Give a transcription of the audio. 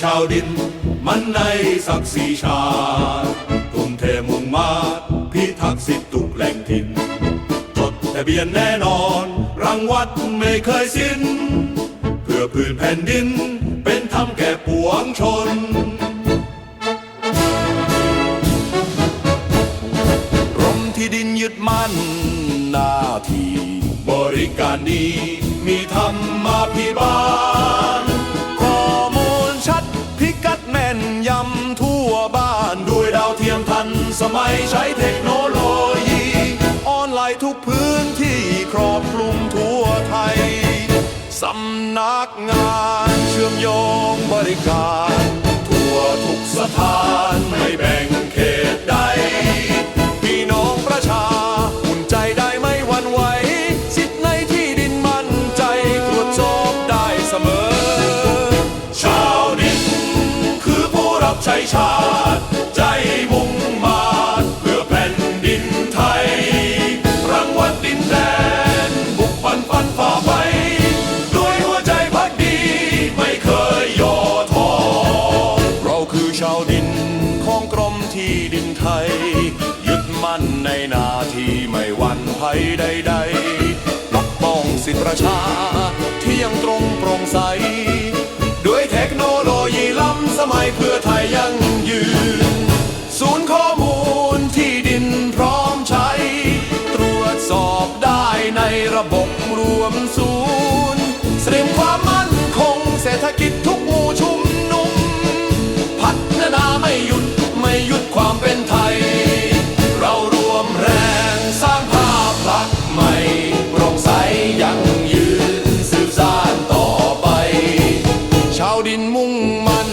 ชาวดิน มันในศักดิ์ศรีชาติทุ่มเทมุ่งมาพิทักษ์สิทธิทุกแหล่งถิ่นจดทะเบียนแน่นอน รังวัดไม่เคยสิ้น เพื่อพื้นแผ่นดิน เป็นธรรมแก่ปวงชนรมที่ดินยึดมั่นหน้าที่บริการดีมีธรรมาภิบาล สมัยใช้เทคโนโลยี ออนไลน์ทุกพื้นที่ครอบคลุมทั่วไทย สำนักงานเชื่อมโยงบริการ ทั่วทุกสถานไม่แบ่งเขตใดพี่น้องประชาอุ่นใจได้ไม่หวั่นไหวสิทธิ์ในที่ดินมั่นใจตรวจสอบได้เสมอ ชาวดินคือผู้รับใช้ชา ไทย ยึดมั่นในนาทีไม่หวั่นภัยใดๆปกป้องสิทธิประชาที่ยังตรงโปร่งใส ด้วยเทคโนโลยีล้ำสมัยเพื่อ โปร่งใสยังยืนสืบสานต่อไป ชาวดินมุ่งมั่น